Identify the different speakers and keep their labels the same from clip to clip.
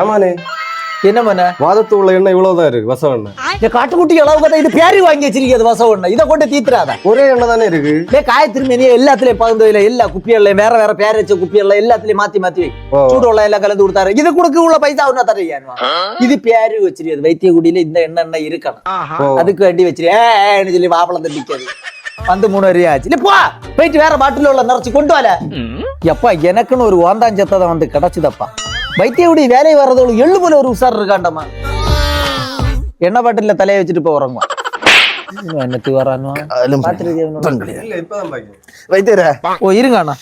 Speaker 1: ஏமானே
Speaker 2: என்ன பண்ண
Speaker 1: வாதத்து உள்ள எண்ணெய் இவ்வளவுதான் இருக்கு வச எண்ணெய்.
Speaker 2: இந்த காட்டுக்குட்டி அளவு பார்த்தா இது பேரி வாங்கி வச்சிருக்கிறது வசம் ஒண்ணு இதை கொண்டு தீத்துறாத.
Speaker 1: ஒரே எண்ணெய் தானே இருக்கு.
Speaker 2: டே காயத்ரி மேனியே எல்லாத்துலயும் பகிர்ந்து வைல எல்லா குப்பியல்ல வேற வேற பேர் வச்ச குப்பியல்ல எல்லாத்துலயும் மாத்தி மாத்தி. சூடு உள்ள எல்லாம் கலந்து கொடுத்தாரு. இது கொடுக்க உள்ள பைசா ஒண்ணா தரையானுவா இது பேரு வச்சிருக்கிறது வைத்தியகுடியில இந்த எண்ணெய் எண்ணெய் இருக்கணும். அதுக்கு வேண்டி வச்சிரு. ஏன்னு சொல்லி மாப்பிளம் தண்டிக்காது வந்து மூணு வரையும் ஆச்சு. இல்ல போ. போயிட்டு வேற பாட்டில் உள்ள நிறைச்சு கொண்டு வர எப்பா எனக்குன்னு ஒரு ஓந்தாஞ்சத்தை வந்து கிடைச்சுதப்பா. வைத்தியகுடி வேலையை வர்றதோடு எள்ளு போல ஒரு உசார் இருக்காண்டம்மா. எண்ணெய் பாட்டில தலையை வச்சுட்டு போய் உறங்குவான் என்னத்து வரானுவா
Speaker 3: வைத்தியர
Speaker 2: ஓ இருங்க அண்ணா.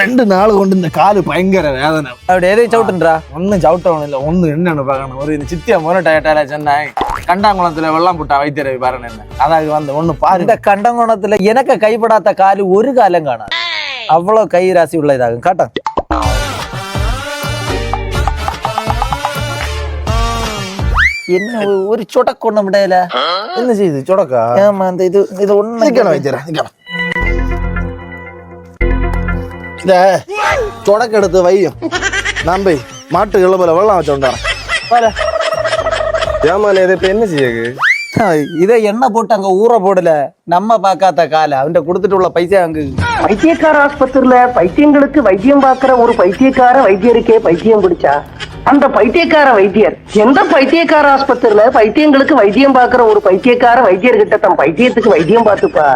Speaker 3: ரெண்டு நாள் கொண்டு இந்த காலு பயங்கர வேதனை.
Speaker 2: அப்படி எதை சவுட்டுன்றா?
Speaker 3: ஒன்னும் சவுட்டவன் இல்ல. ஒண்ணு என்னன்னு பார்க்கணும். ஒரு இது சித்தியா முறை டயட்டால சொன்னாய் கண்டாங்குளத்துல வெள்ளம் போட்டா வைத்தியரை பாருன்னு என்ன. அதான் வந்து ஒண்ணு பாரு.
Speaker 2: இந்த கண்டங்கோணத்துல எனக்கு கைப்படாத காலு ஒரு காலம் காணாது. அவ்வளவு கை ராசி உள்ள இதாகும் காட்டம். சொடக்கா ஏமா அந்த இது இது ஒண்ணு
Speaker 3: நிக்கணும் வைத்தியர நிக்கணும் இந்த சொடக்கு எடுத்து வையும். நான் போய் மாட்டு இளபல வெள்ளம் வச்சோண்டான்
Speaker 1: ஏமானே இது இப்ப என்ன செய்யுது
Speaker 2: இதை எண்ணெய் போட்டு அங்க ஊற போடல? நம்ம பார்க்காத கால. அவன்கிட்ட கொடுத்துட்டு உள்ள பைசா அங்க.
Speaker 4: பைத்தியக்கார ஆஸ்பத்திரியில பைத்தியங்களுக்கு வைத்தியம் பார்க்கிற ஒரு பைத்தியக்கார வைத்தியருக்கே பைத்தியம் பிடிச்சா? அந்த பைத்தியக்கார வைத்தியர். எந்த பைத்தியக்கார ஆஸ்பத்திரியில பைத்தியங்களுக்கு வைத்தியம் பாக்குற ஒரு பைத்தியக்கார வைத்தியர்கிட்ட தன் பைத்தியத்துக்கு வைத்தியம் பார்த்துப்பா?